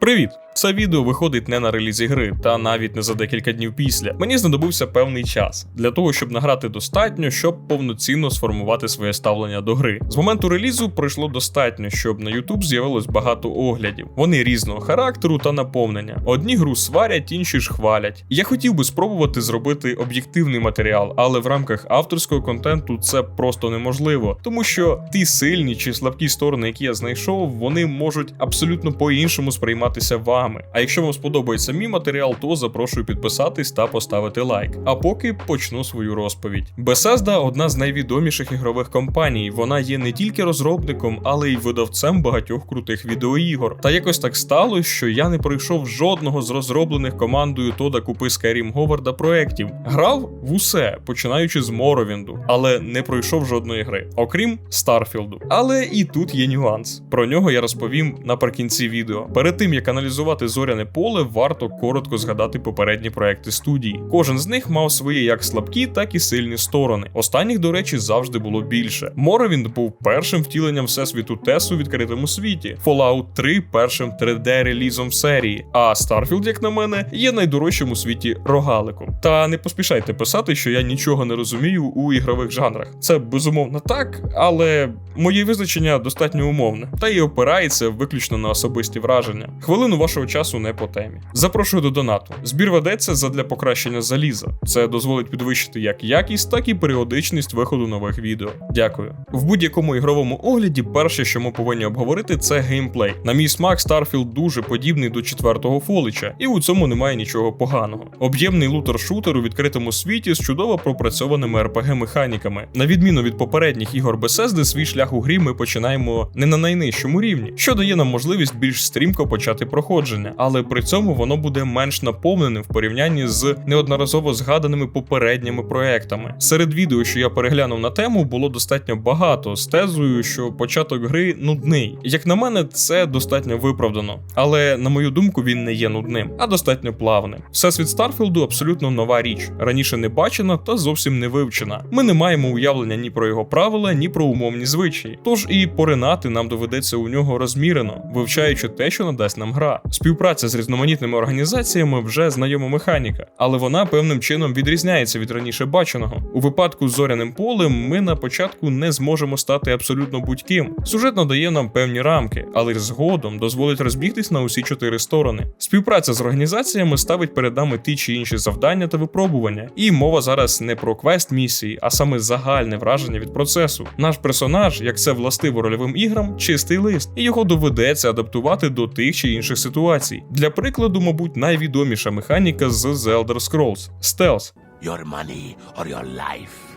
Привіт! Це відео виходить не на релізі гри, та навіть не за декілька днів після. Мені знадобився певний час для того, щоб награти достатньо, щоб повноцінно сформувати своє ставлення до гри. З моменту релізу пройшло достатньо, щоб на YouTube з'явилось багато оглядів. Вони різного характеру та наповнення. Одні гру сварять, інші ж хвалять. Я хотів би спробувати зробити об'єктивний матеріал, але в рамках авторського контенту це просто неможливо, тому що ті сильні чи слабкі сторони, які я знайшов, вони можуть абсолютно по-іншому сприйматися вами. А якщо вам сподобається мій матеріал, то запрошую підписатись та поставити лайк. А поки почну свою розповідь. Bethesda – одна з найвідоміших ігрових компаній. Вона є не тільки розробником, але й видавцем багатьох крутих відеоігор. Та якось так сталося, що я не пройшов жодного з розроблених командою Тода Купи Skyrim Говарда проєктів. Грав в усе, починаючи з Моровінду, але не пройшов жодної гри, окрім Старфілду. Але і тут є нюанс. Про нього я розповім наприкінці відео. Перед тим як аналізувати зоряне поле, варто коротко згадати попередні проекти студії. Кожен з них мав свої як слабкі, так і сильні сторони. Останніх, до речі, завжди було більше. Моровінд був першим втіленням всесвіту Тес у відкритому світі. Fallout 3 першим 3D-релізом в серії. А Starfield, як на мене, є найдорожчим у світі рогаликом. Та не поспішайте писати, що я нічого не розумію у ігрових жанрах. Це безумовно так, але моє визначення достатньо умовне, та й опирається виключно на особисті враження. Хвилину вашого часу не по темі. Запрошую до донату. Збір ведеться задля покращення заліза. Це дозволить підвищити як якість, так і періодичність виходу нових відео. Дякую. В будь-якому ігровому огляді перше, що ми повинні обговорити, це геймплей. На мій смак, Starfield дуже подібний до четвертого фолича, і у цьому немає нічого поганого. Об'ємний лутер-шутер у відкритому світі з чудово пропрацьованими RPG-механіками. На відміну від попередніх ігор Bethesda, свій шлях у грі ми починаємо не на найнижчому рівні, що дає нам можливість більш стрімко почати проходження, але при цьому воно буде менш наповненим в порівнянні з неодноразово згаданими попередніми проектами. Серед відео, що я переглянув на тему, було достатньо багато з тезою, що початок гри нудний. Як на мене, це достатньо виправдано, але на мою думку, він не є нудним, а достатньо плавним. Всесвіт Старфілду абсолютно нова річ, раніше не бачена та зовсім не вивчена. Ми не маємо уявлення ні про його правила, ні про умовні звичаї. Тож і поринати нам доведеться у нього розмірено, вивчаючи те, що надасть нам гра. Співпраця з різноманітними організаціями вже знайома механіка, але вона певним чином відрізняється від раніше баченого. У випадку з зоряним полем ми на початку не зможемо стати абсолютно будь-ким. Сюжет надає нам певні рамки, але згодом дозволить розбігтись на усі чотири сторони. Співпраця з організаціями ставить перед нами ті чи інші завдання та випробування. І мова зараз не про квест місії, а саме загальне враження від процесу. Наш персонаж, як це властиво рольовим іграм, чистий лист, і його доведеться адаптувати до тих чи інших ситуацій. Для прикладу, мабуть, найвідоміша механіка з The Elder Scrolls – стелс. Your money or your life.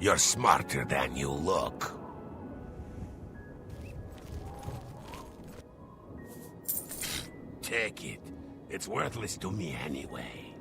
You're smarter than you look. Take it. It's worthless to me anyway.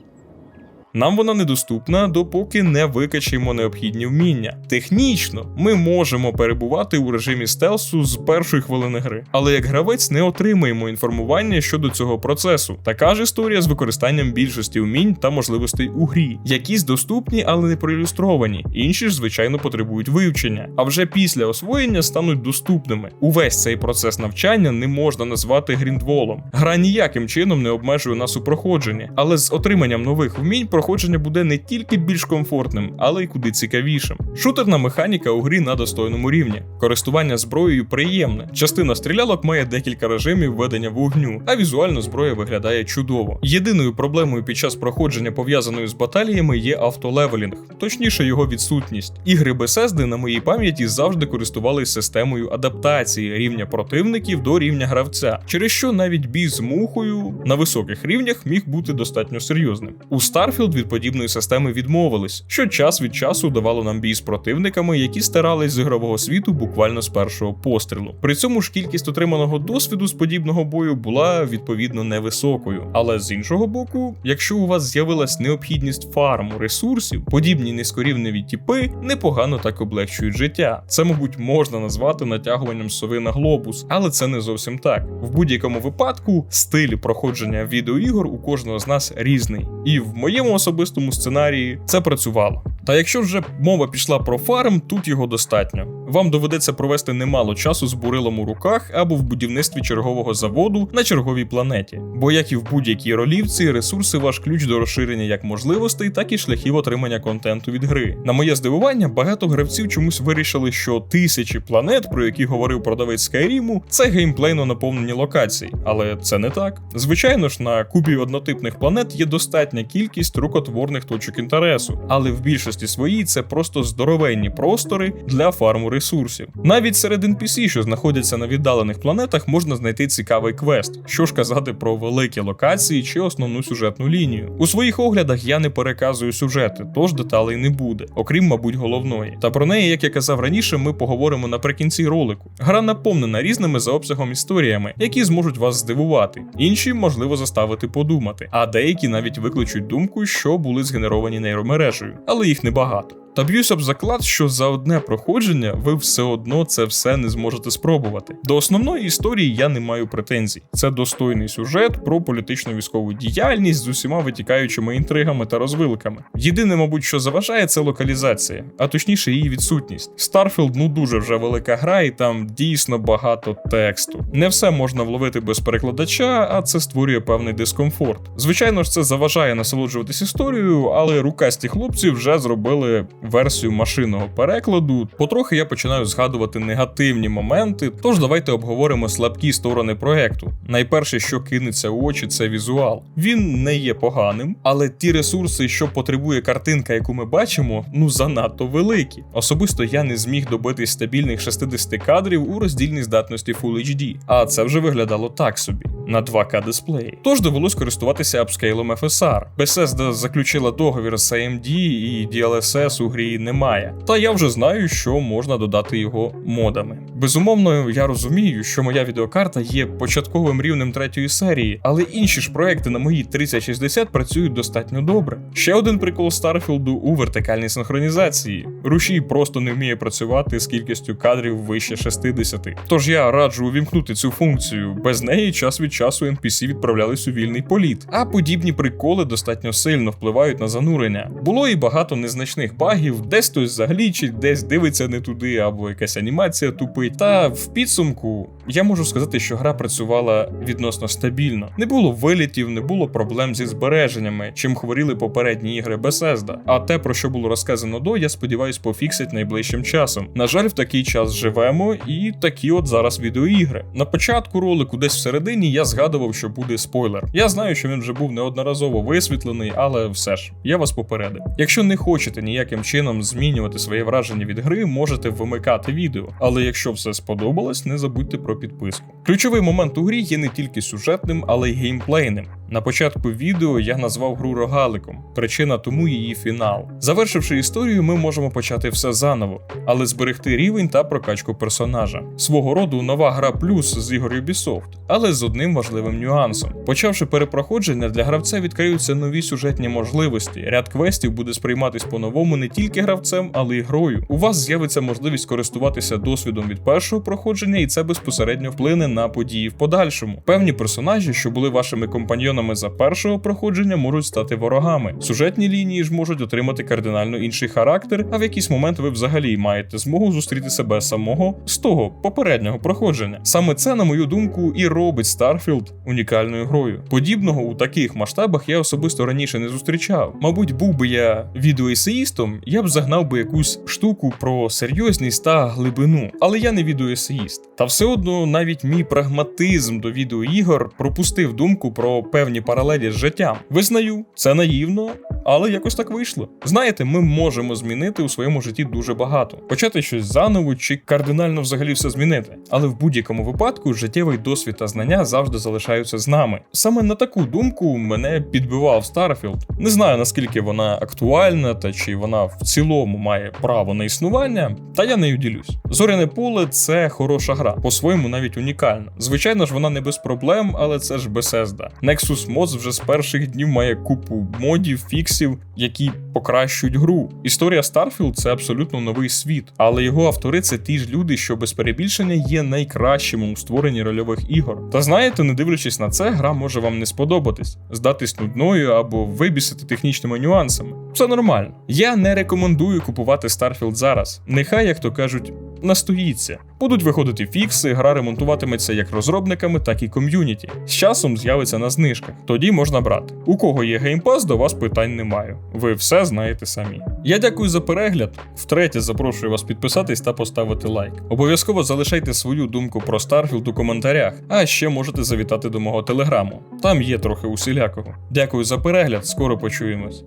Нам вона недоступна, допоки не викачаємо необхідні вміння. Технічно ми можемо перебувати у режимі стелсу з першої хвилини гри, але як гравець не отримаємо інформування щодо цього процесу. Така ж історія з використанням більшості вмінь та можливостей у грі. Якісь доступні, але не проілюстровані, інші ж, звичайно, потребують вивчення, а вже після освоєння стануть доступними. Увесь цей процес навчання не можна назвати гріндволом. Гра ніяким чином не обмежує нас у проходженні, але з отриманням нових вмінь проходження буде не тільки більш комфортним, але й куди цікавішим. Шутерна механіка у грі на достойному рівні. Користування зброєю приємне. Частина стрілялок має декілька режимів ведення вогню, а візуально зброя виглядає чудово. Єдиною проблемою під час проходження пов'язаною з баталіями є автолевелінг, точніше його відсутність. Ігри Bethesda на моїй пам'яті завжди користувалися системою адаптації рівня противників до рівня гравця, через що навіть бій з мухою на високих рівнях міг бути достатньо серйозним. У Starfield від подібної системи відмовились, що час від часу давало нам бій з противниками, які старались з ігрового світу буквально з першого пострілу. При цьому ж кількість отриманого досвіду з подібного бою була відповідно невисокою. Але з іншого боку, якщо у вас з'явилась необхідність фарму ресурсів, подібні низькорівневі тіпи непогано так облегчують життя. Це, мабуть, можна назвати натягуванням сови на глобус, але це не зовсім так. В будь-якому випадку стиль проходження відеоігор у кожного з нас різний. І в моєму особистому сценарії це працювало. Та якщо вже мова пішла про фарм, тут його достатньо. Вам доведеться провести немало часу з бурилом у руках або в будівництві чергового заводу на черговій планеті. Бо як і в будь-якій ролівці, ресурси ваш ключ до розширення як можливостей, так і шляхів отримання контенту від гри. На моє здивування, багато гравців чомусь вирішили, що тисячі планет, про які говорив продавець Скайріму, це геймплейно наповнені локації. Але це не так. Звичайно ж, на кубі однотипних планет є достатня кількість рукотворних точок інтересу, але в більшості своїй це просто здоровенні простори для фарму ресурсів. Навіть серед NPC, що знаходяться на віддалених планетах, можна знайти цікавий квест. Що ж казати про великі локації чи основну сюжетну лінію. У своїх оглядах я не переказую сюжети, тож деталей не буде, окрім, мабуть, головної. Та про неї, як я казав раніше, ми поговоримо наприкінці ролику. Гра наповнена різними за обсягом історіями, які зможуть вас здивувати, інші можливо заставити подумати, а деякі навіть викличуть думку, що були згенеровані нейромережею, але їх небагато. Та б'юсь об заклад, що за одне проходження ви все одно це все не зможете спробувати. До основної історії я не маю претензій. Це достойний сюжет про політичну військову діяльність з усіма витікаючими інтригами та розвилками. Єдине, мабуть, що заважає, це локалізація, а точніше її відсутність. Starfield ну дуже вже велика гра, і там дійсно багато тексту. Не все можна вловити без перекладача, а це створює певний дискомфорт. Звичайно ж, це заважає насолоджуватись історією, але рукасті хлопці вже зробили версію машинного перекладу. Потрохи я починаю згадувати негативні моменти, тож давайте обговоримо слабкі сторони проекту. Найперше, що кинеться у очі, це візуал. Він не є поганим, але ті ресурси, що потребує картинка, яку ми бачимо, ну занадто великі. Особисто я не зміг добитись стабільних 60 кадрів у роздільній здатності Full HD, а це вже виглядало так собі на 2К дисплеї. Тож довелось користуватися апскейлом FSR. Bethesda заключила договір з AMD і DLSS у грі немає. Та я вже знаю, що можна додати його модами. Безумовно, я розумію, що моя відеокарта є початковим рівнем третьої серії, але інші ж проекти на моїй 3060 працюють достатньо добре. Ще один прикол Старфілду у вертикальній синхронізації. Рушій просто не вміє працювати з кількістю кадрів вище 60. Тож я раджу увімкнути цю функцію. Без неї час від часу NPC відправлялись у вільний політ. А подібні приколи достатньо сильно впливають на занурення. Було і багато незначних багів, десь хтось заглічить, десь дивиться не туди, або якась анімація тупить. Та в підсумку я можу сказати, що гра працювала відносно стабільно. Не було вилітів, не було проблем зі збереженнями, чим хворіли попередні ігри Bethesda. А те, про що було розказано до, я сподіваюсь, пофіксять найближчим часом. На жаль, в такий час живемо, і такі от зараз відеоігри. На початку ролику, десь всередині, я згадував, що буде спойлер. Я знаю, що він вже був неодноразово висвітлений, але все ж, я вас попередив. Якщо не хочете ніяким чином змінювати своє враження від гри, можете вимикати відео. Але якщо все сподобалось, не забудьте про підписку. Ключовий момент у грі є не тільки сюжетним, але й геймплейним. На початку відео я назвав гру рогаликом. Причина тому її фінал. Завершивши історію, ми можемо почати все заново, але зберегти рівень та прокачку персонажа. Свого роду нова гра плюс з ігор Ubisoft, але з одним важливим нюансом. Почавши перепроходження, для гравця відкриються нові сюжетні можливості. Ряд квестів буде сприйматись по-новому не тільки гравцем, але й грою. У вас з'явиться можливість користуватися досвідом від першого проходження, і це безпосередньо вплине на події в подальшому. Певні персонажі, що були вашими компаньйонами за першого проходження, можуть стати ворогами. Сюжетні лінії ж можуть отримати кардинально інший характер, а в якийсь момент ви взагалі маєте змогу зустріти себе самого з того попереднього проходження. Саме це, на мою думку, і робить Starfield унікальною грою. Подібного у таких масштабах я особисто раніше не зустрічав. Мабуть, був би я відеоесеїстом, я б загнав би якусь штуку про серйозність та глибину. Але я не відеоесеїст. Та все одно навіть мій прагматизм до відеоігор пропустив думку про певні паралелі з життям. Визнаю, це наївно, але якось так вийшло. Знаєте, ми можемо змінити у своєму житті дуже багато, почати щось заново чи кардинально взагалі все змінити. Але в будь-якому випадку життєвий досвід та знання завжди залишаються з нами. Саме на таку думку мене підбивав Starfield. Не знаю наскільки вона актуальна та чи вона в цілому має право на існування, та я нею ділюсь. Зоряне поле це хороша гра, по-своєму навіть унікальна. Звичайно ж, вона не без проблем, але це ж Bethesda. Nexus Mods вже з перших днів має купу модів, фіксів фіксів, які покращують гру. Історія Starfield – це абсолютно новий світ, але його автори це ті ж люди, що без перебільшення є найкращими у створенні рольових ігор. Та знаєте, не дивлячись на це, гра може вам не сподобатись, здатись нудною або вибісити технічними нюансами. Все нормально. Я не рекомендую купувати Starfield зараз. Нехай, як то кажуть, настоїться. Будуть виходити фікси, гра ремонтуватиметься як розробниками, так і ком'юніті. З часом з'явиться на знижках. Тоді можна брати. У кого є геймпас, до вас питань немає. Ви все знаєте самі. Я дякую за перегляд. Втретє запрошую вас підписатись та поставити лайк. Обов'язково залишайте свою думку про Starfield у коментарях, а ще можете завітати до мого телеграму. Там є трохи усілякого. Дякую за перегляд, скоро почуємось.